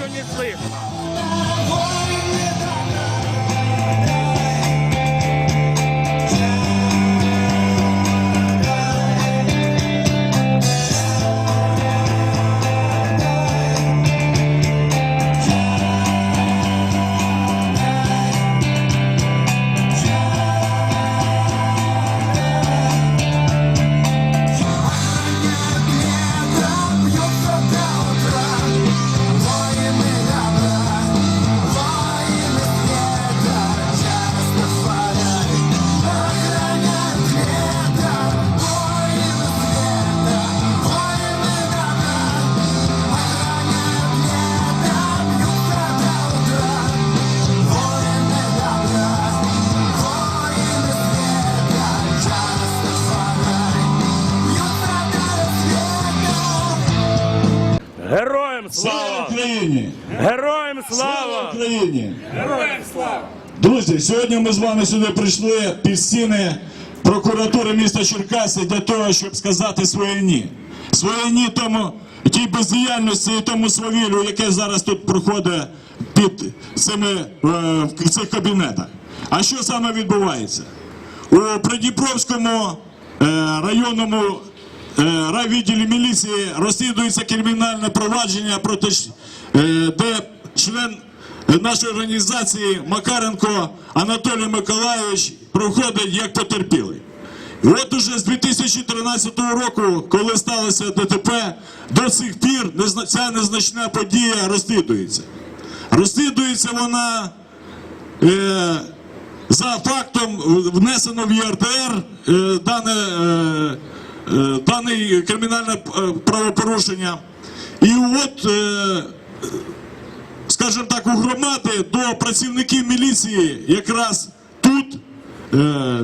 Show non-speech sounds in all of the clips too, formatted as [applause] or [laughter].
что не слышно. Україні! Друзі, сьогодні ми з вами сюди прийшли під стіни прокуратури міста Черкаси для того, щоб сказати своє ні. Своє ні тому тій бездіяльності і тому свавіллю, яке зараз тут проходить під цими е, в цих кабінетах. А що саме відбувається? У Придніпровському е, районному е, райвідділі міліції розслідується кримінальне провадження проти де член нашої організації Макаренко Анатолій Миколайович проходить як потерпілий. І от уже з 2013 року, коли сталося ДТП, до сих пір ця незначна подія розслідується. Розслідується вона е, за фактом внесено в ЄРТР е, дане, е, е, дане кримінальне е, правопорушення. І от, е, скажімо так, у громади до працівників міліції якраз тут е,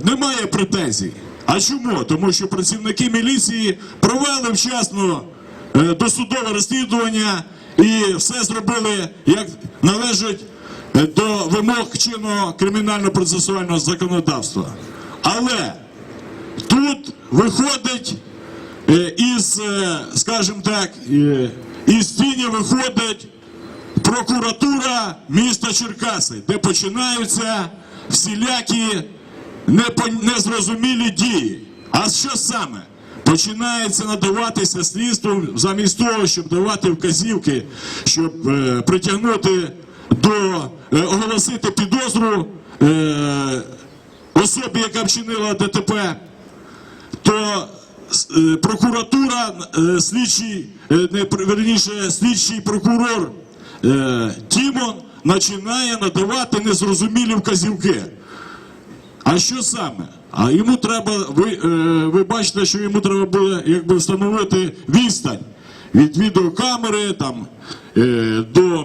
немає претензій. А чому? Тому що працівники міліції провели вчасно е, досудове розслідування і все зробили як належить е, до вимог чинного кримінально-процесуального законодавства. Але тут виходить е, із, е, скажімо так, е, із тіні виходить прокуратура міста Черкаси, де починаються всілякі незрозумілі дії. А що саме? Починається надаватися слідством замість того, щоб давати вказівки, щоб е, притягнути до е, оголосити підозру е, особі, яка вчинила ДТП, то е, прокуратура, е, слідчий, е, не верніше, слідчий прокурор Тімон починає надавати незрозумілі вказівки. А що саме? А йому треба, ви, е, ви бачите, що йому треба буде якби встановити відстань від відеокамери там, е, до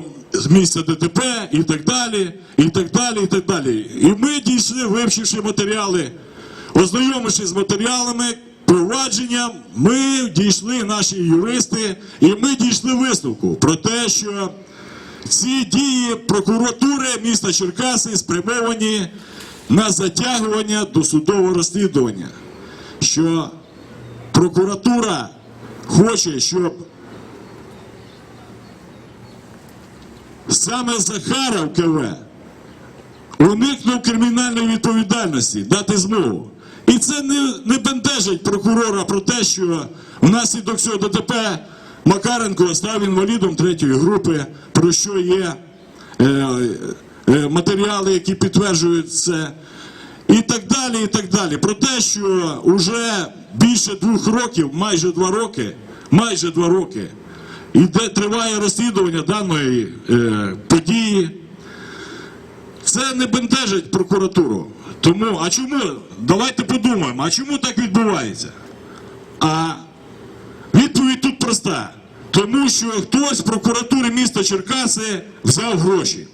місця ДТП і так далі, і так далі, і так далі. І ми дійшли, вивчивши матеріали, ознайомившись з матеріалами, провадженням, ми дійшли, наші юристи, і ми дійшли висновку про те, що ці дії прокуратури міста Черкаси спрямовані на затягування досудового розслідування, що прокуратура хоче, щоб саме Захаров КВ уникнув кримінальної відповідальності, дати змогу. І це не, не бентежить прокурора про те, що внаслідок цього ДТП Макаренко став інвалідом третьої групи, про що є е, е, матеріали, які підтверджують це. І так далі, і так далі. Про те, що вже більше двох років, майже два роки, майже два роки, іде триває розслідування даної е, події. Це не бентежить прокуратуру. Тому, а чому? Давайте подумаємо, а чому так відбувається? А відповідь тут проста. Тому що хтось з прокуратури міста Черкаси взяв гроші.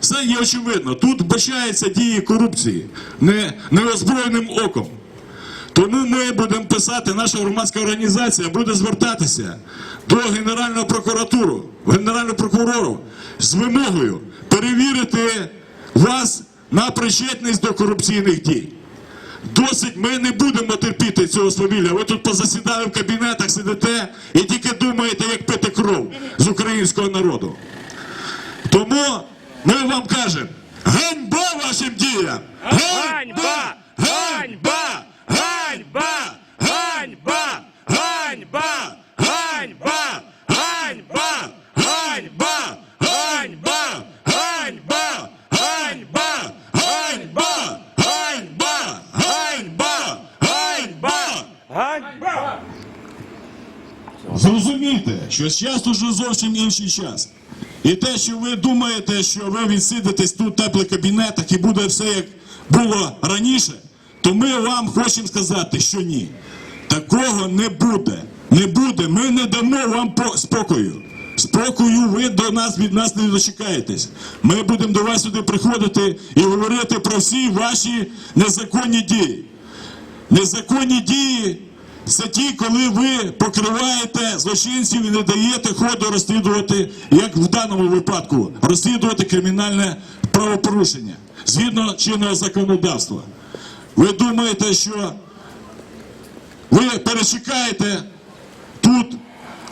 Це є очевидно. Тут вбачаються дії корупції не, неозброєним оком. Тому ми будемо писати, наша громадська організація буде звертатися до Генерального прокуратуру, Генерального прокурору з вимогою перевірити вас на причетність до корупційних дій. Досить ми не будемо терпіти цього свавілля. Ви тут позасідали в кабінетах, сидите і тільки думаєте, як пити кров з українського народу. Тому ми вам кажемо, ганьба вашим діям! Ганьба! Ганьба! Що час уже зовсім інший час. І те, що ви думаєте, що ви відсидитесь тут в теплих кабінетах і буде все як було раніше, то ми вам хочемо сказати, що ні. Такого не буде. Не буде. Ми не дамо вам спокою. Спокою ви до нас від нас не дочекаєтесь. Ми будемо до вас сюди приходити і говорити про всі ваші незаконні дії. Незаконні дії це ті, коли ви покриваєте злочинців і не даєте ходу розслідувати, як в даному випадку, розслідувати кримінальне правопорушення згідно чинного законодавства. Ви думаєте, що ви перечекаєте тут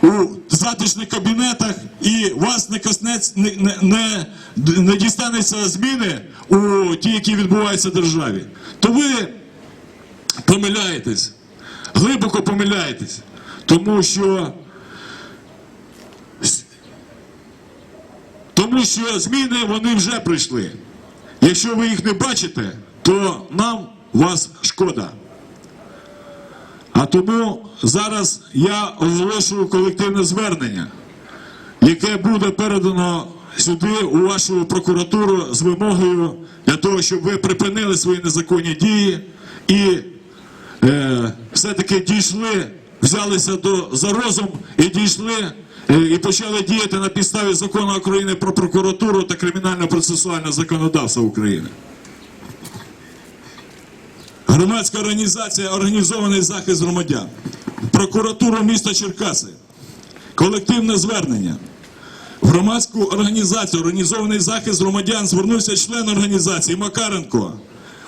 у затишних кабінетах і вас не коснеться, не, не, не, не дістанеться зміни у ті, які відбуваються в державі, то ви помиляєтесь, глибоко помиляєтесь, тому що тому що зміни вони вже прийшли. Якщо ви їх не бачите, то нам вас шкода. А тому зараз я оголошую колективне звернення, яке буде передано сюди у вашу прокуратуру з вимогою для того, щоб ви припинили свої незаконні дії і все-таки дійшли, взялися до, за розум і дійшли е, і почали діяти на підставі закону України про прокуратуру та кримінально-процесуальне законодавство України. Громадська організація Організований захист громадян, прокуратура міста Черкаси, колективне звернення. В громадську організацію Організований захист громадян звернувся член організації Макаренко,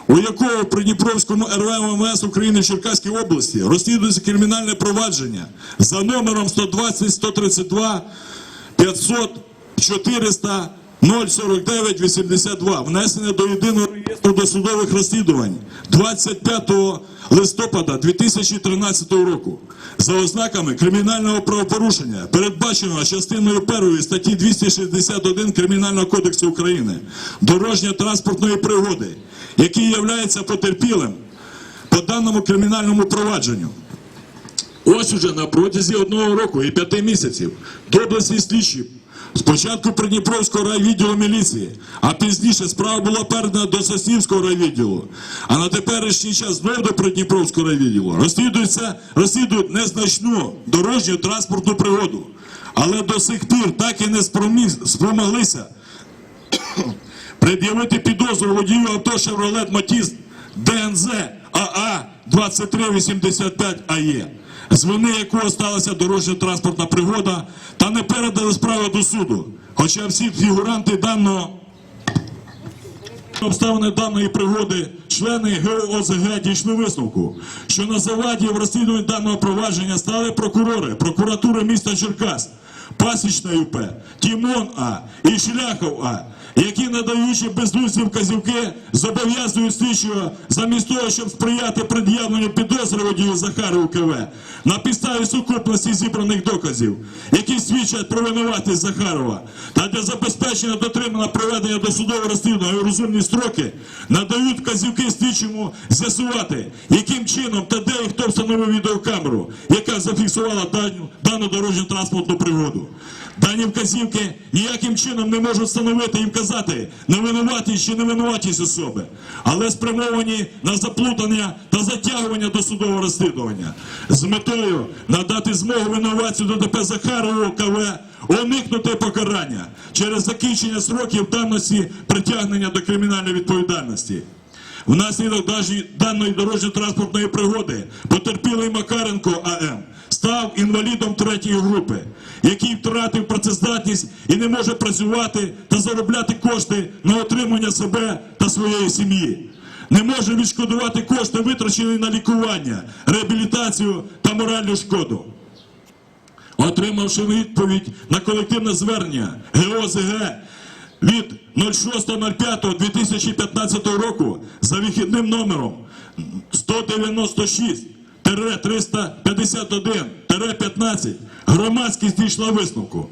у якого при Дніпровському РВМС України в Черкаській області розслідується кримінальне провадження за номером 120 132 500 400 049 82 внесене до єдиного реєстру досудових розслідувань 25 листопада 2013 року за ознаками кримінального правопорушення, передбаченого частиною 1 статті 261 Кримінального кодексу України дорожньо-транспортної пригоди, який являється потерпілим по даному кримінальному провадженню. Ось уже на протязі одного року і п'яти місяців доблесні слідчі спочатку Придніпровського райвідділу міліції, а пізніше справа була передана до Соснівського райвідділу. А на теперішній час знову до Придніпровського райвідділу розслідується, розслідують незначну дорожню транспортну пригоду. Але до сих пір так і не спромоглися [coughs] пред'явити підозру водію авто Chevrolet Matiz ДНЗ АА 2385 АЕ, з вини якого сталася дорожньо-транспортна пригода, та не передали справу до суду. Хоча всі фігуранти даного обставини даної пригоди члени ГОЗГ дійшли висновку, що на заваді в розслідуванні даного провадження стали прокурори прокуратури міста Черкас, Пасічна ЮП, Тімон А і Шляхов А, які надаючи бездумні вказівки, зобов'язують слідчого замість того, щоб сприяти пред'явленню підозри водію Захарову КВ на підставі сукупності зібраних доказів, які свідчать про винуватість Захарова, та для забезпечення дотримання проведення досудового розслідування у розумні строки надають вказівки слідчому з'ясувати, яким чином та де і хто встановив відеокамеру, яка зафіксувала дану, дану дорожню транспортну пригоду. Дані вказівки ніяким чином не можуть встановити і вказати на винуватість чи невинуватість особи, але спрямовані на заплутання та затягування до судового розслідування з метою надати змогу винуватцю ДТП Захарову КВ уникнути покарання через закінчення сроків давності притягнення до кримінальної відповідальності. Внаслідок даної дорожньо-транспортної пригоди потерпілий Макаренко АМ став інвалідом третьої групи, який втратив працездатність і не може працювати та заробляти кошти на отримання себе та своєї сім'ї. Не може відшкодувати кошти, витрачені на лікування, реабілітацію та моральну шкоду. Отримавши відповідь на колективне звернення ГОЗГ від 06.05.2015 року за вихідним номером 196-351-15 громадськість дійшла висновку,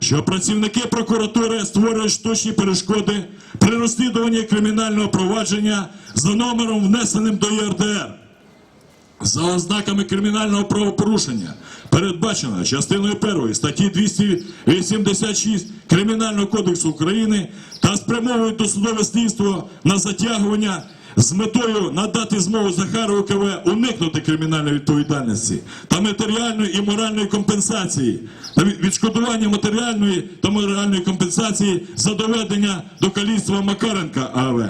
що працівники прокуратури створюють штучні перешкоди при розслідуванні кримінального провадження за номером, внесеним до ЄРДР. За ознаками кримінального правопорушення передбачено частиною 1 статті 286 Кримінального кодексу України та спрямовують досудове слідство на затягування з метою надати змогу Захарову КВ уникнути кримінальної відповідальності та матеріальної і моральної компенсації та відшкодування матеріальної та моральної компенсації за доведення до каліцтва Макаренка АВ.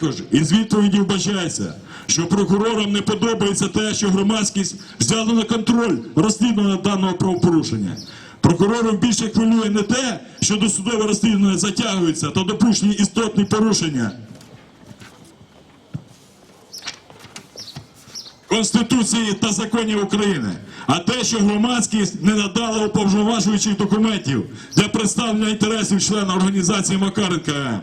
Також із відповіді вбачається, що прокурорам не подобається те, що громадськість взяла на контроль розслідування даного правопорушення. Прокурорам більше хвилює не те, що досудове розслідування затягується та допущені істотні порушення. Конституції та законів України, а те, що громадськість не надала уповноважуючих документів для представлення інтересів члена організації Макаренка.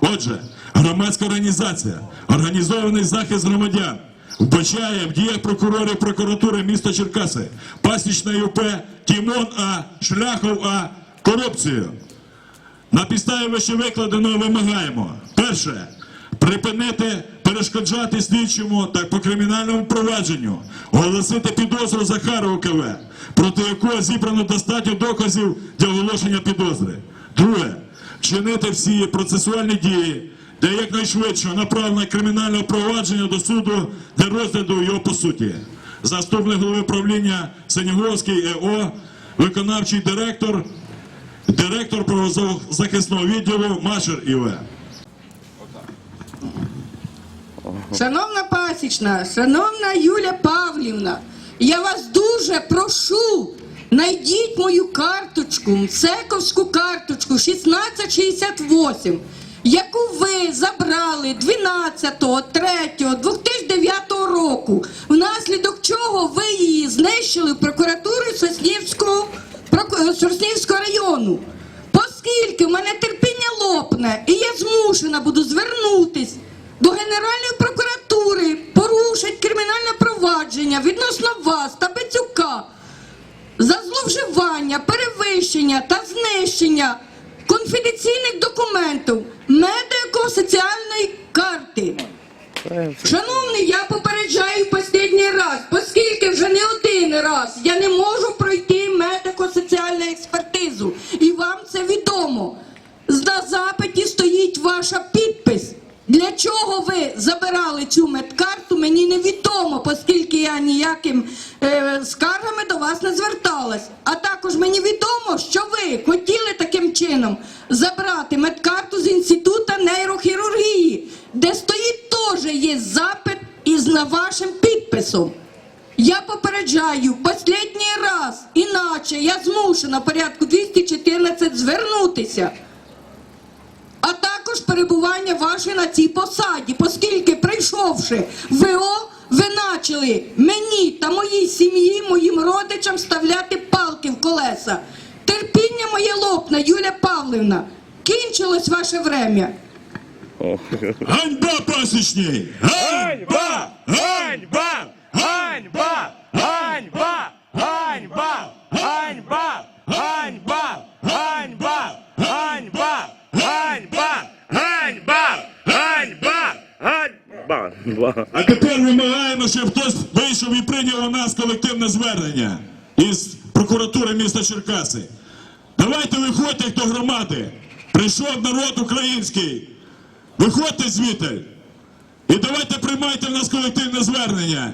Отже, громадська організація, організований захист громадян, вбачає в діях прокурорів прокуратури міста Черкаси, пасічна ЮП, Тімон А, Шляхов А, корупцію. На підставі вищевикладеного вимагаємо. Перше. Припинити перешкоджати слідчому та по кримінальному провадженню, оголосити підозру Захарову КВ, проти якого зібрано достатньо доказів для оголошення підозри. Друге. Вчинити всі процесуальні дії для якнайшвидшого направлення кримінального провадження до суду для розгляду його по суті. Заступник голови правління Сенєговський ЕО, виконавчий директор директор правозахисного відділу Машер ІВ. Шановна пасічна, шановна Юля Павлівна, я вас дуже прошу, знайдіть мою карточку, мсековську карточку 1668, яку ви забрали 12.03.2009 року, внаслідок чого ви її знищили в прокуратурі Соснівського, Соснівського району. Оскільки в мене терпіння лопне, і я змушена буду звернутись до Генеральної прокуратури, порушить кримінальне провадження відносно вас та Бецюка за зловживання, перевищення та знищення конфіденційних документів медико-соціальної карти. Шановний, я попереджаю в останній раз, оскільки вже не один раз я не можу пройти медико-соціальну експертизу. І вам це відомо. На запиті стоїть ваша підпис. Для чого ви забирали цю медкарту, мені невідомо, оскільки я ніяким е, скаргами до вас не зверталась. А також мені відомо, що ви хотіли таким чином забрати медкарту з інституту нейрохірургії, де стоїть теж є запит із на вашим підписом. Я попереджаю останній раз, іначе я змушена порядку 214 звернутися а також перебування ваше на цій посаді, оскільки прийшовши в ВО, ви почали мені та моїй сім'ї, моїм родичам вставляти палки в колеса. Терпіння моє лопне, Юля Павлівна. Кінчилось ваше время. Ганьба пасічній! Ганьба! Ганьба! Ганьба! Ганьба! А тепер вимагаємо, щоб хтось вийшов і прийняв у нас колективне звернення із прокуратури міста Черкаси. Давайте виходьте, хто громади. Прийшов народ український. Виходьте звідти. І давайте приймайте в нас колективне звернення.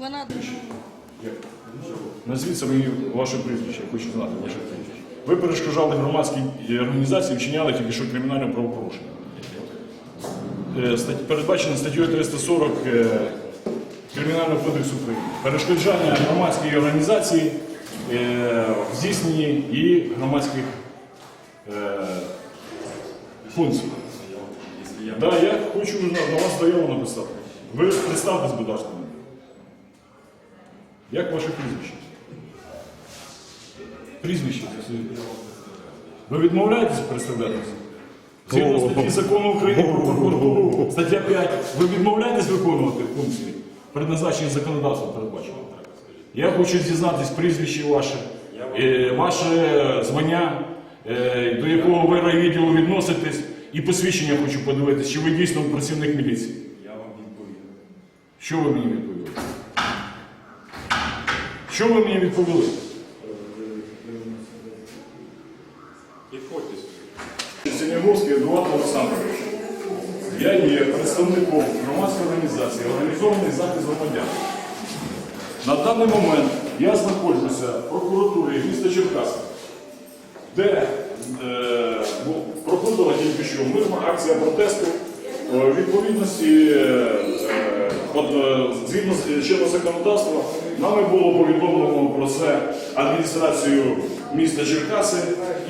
Вона Назвіться мені ваше прізвище, я хочу знати ваше прізвище. Ви перешкоджали громадській організації, вчиняли тільки що кримінальне правопорушення. Е, Передбачено статтею 340 е, Кримінального кодексу України. Перешкоджання громадської організації е, в здійсненні і громадських функцій. Да, я хочу на вас заяву написати. Ви представтесь, будь ласка. Як ваше прізвище? Прізвище. Ви відмовляєтесь представлятися? Згідно статті закону України про прокуратуру, стаття 5, ви відмовляєтесь виконувати функції, предназначені законодавством передбачено? Я хочу дізнатись прізвище ваше, е, ваше звання, е, до якого ви райвідділу відноситесь, і посвідчення хочу подивитися, чи ви дійсно працівник міліції. Я вам відповім. Що ви мені відповіли? Що ви мені відповіли? Сюди. Синявовський Едуард Олександрович. Я є представником громадської організації Організований захист громадян. На даний момент я знаходжуся в прокуратурі міста Черкаси, де е, ну, проходила тільки що мирна акція протесту е, відповідності е, е, згідно з чинного законодавства, нами було повідомлено про це адміністрацію міста Черкаси,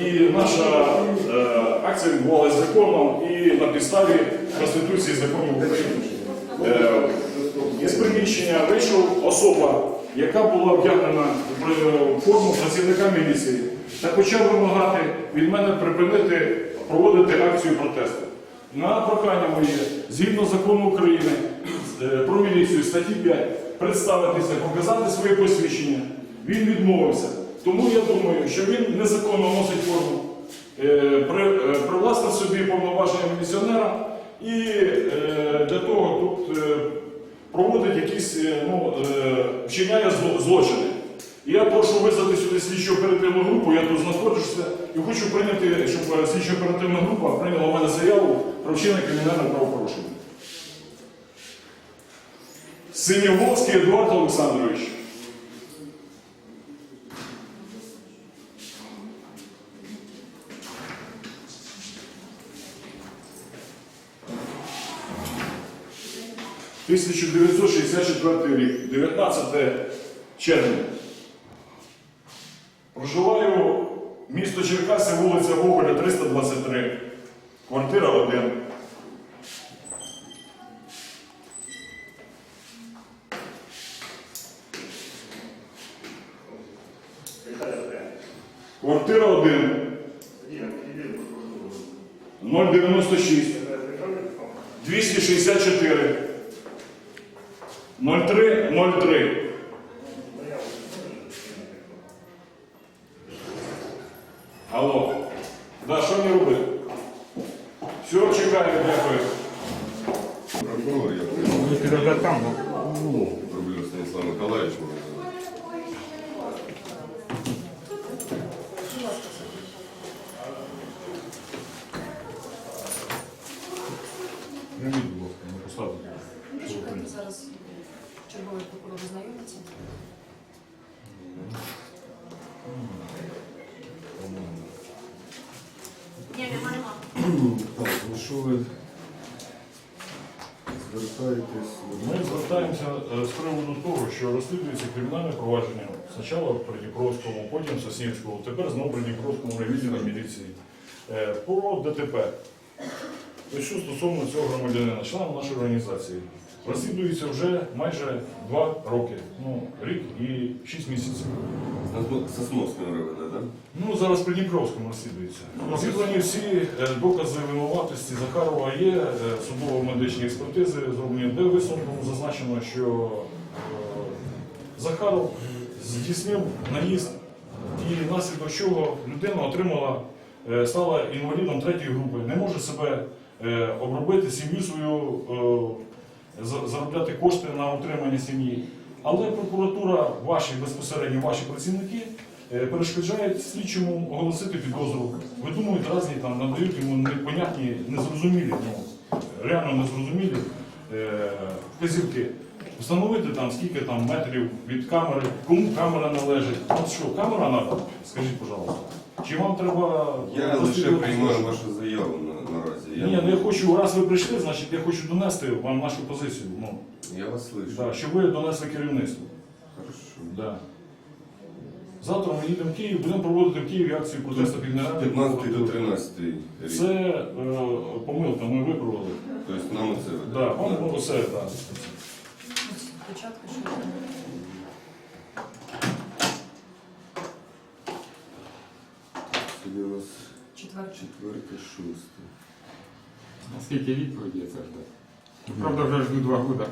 і наша е, акція відбувалася законно і на підставі Конституції законів України. Е, із приміщення вийшов особа, яка була вдягнена в форму працівника міліції, та почав вимагати від мене припинити проводити акцію протесту. На прохання моє, згідно закону України е, про міліцію статті 5, представитися, показати своє посвідчення. Він відмовився. Тому я думаю, що він незаконно носить форму, е, е, привласнив собі повноваження міліціонера і е, для того тут проводить якісь, ну, вчиняє злочини. І Я прошу визвати сюди слідчо оперативну групу, я тут знаходжуся і хочу прийняти, щоб слідчо оперативна група прийняла в мене заяву про вчинення кримінального правопорушення. Синявовський Едуард Олександрович. – 1964 рік, 19 червня. Проживаю місто Черкаси, вулиця Гоголя, 323, квартира 1. Квартира 1. 096. 264. 03 03. Алло. Да, що мені робити? Все, чекаю, дякую. Прокурор, я Ви керівникам, ну, Рублев Станислав Николаевич. мене звати. Не будь ласка, не поставити. Чекайте, зараз черговий прокурор знайомиться. Ні, нема, нема. Так, ну що ви звертаєтесь? Ми звертаємося е, з приводу того, що розслідується кримінальне провадження спочатку в Придніпровському, потім тепер знову Придніпровському райвідділі міліції е, по ДТП. Ось що стосовно цього громадянина, члена нашої організації, розслідується вже майже два роки, ну, рік і шість місяців. Сосновського району, да? Ну, зараз в Придніпровському розслідується. Зібрані всі е, докази винуватості Захарова є, е, судово-медичні експертизи зроблені, де висновком зазначено, що Захаров здійснив наїзд, і внаслідок чого людина отримала, е, стала інвалідом третьої групи, не може себе е, обробити, сім'ю свою е, заробляти кошти на утримання сім'ї. Але прокуратура, ваші безпосередньо ваші працівники перешкоджають слідчому оголосити підозру. Видумують різні там, надають йому непонятні, незрозумілі, ну, реально незрозумілі вказівки. Встановити там скільки там метрів від камери, кому камера належить. От що, камера треба? Скажіть, пожалуйста. Чи вам треба. Я лише приймаю вашу заяву на, наразі. Я, Ні, ну я хочу, раз ви прийшли, значить я хочу донести вам нашу позицію. Ну, я вас слышу. да, щоб ви донесли керівництву. Хорошо. Да. Завтра ми їдемо в Київ, будемо проводити в Києві акцію протесту під Генеральним 15 до 13 рік. Це е, помилка, ми виправили. Тобто нам це Да, вам ну, все, да. Спочатку, що Тоді у нас четверте. Шосте. Наскільки відповіді це ждав? Правда, вже жду два роки.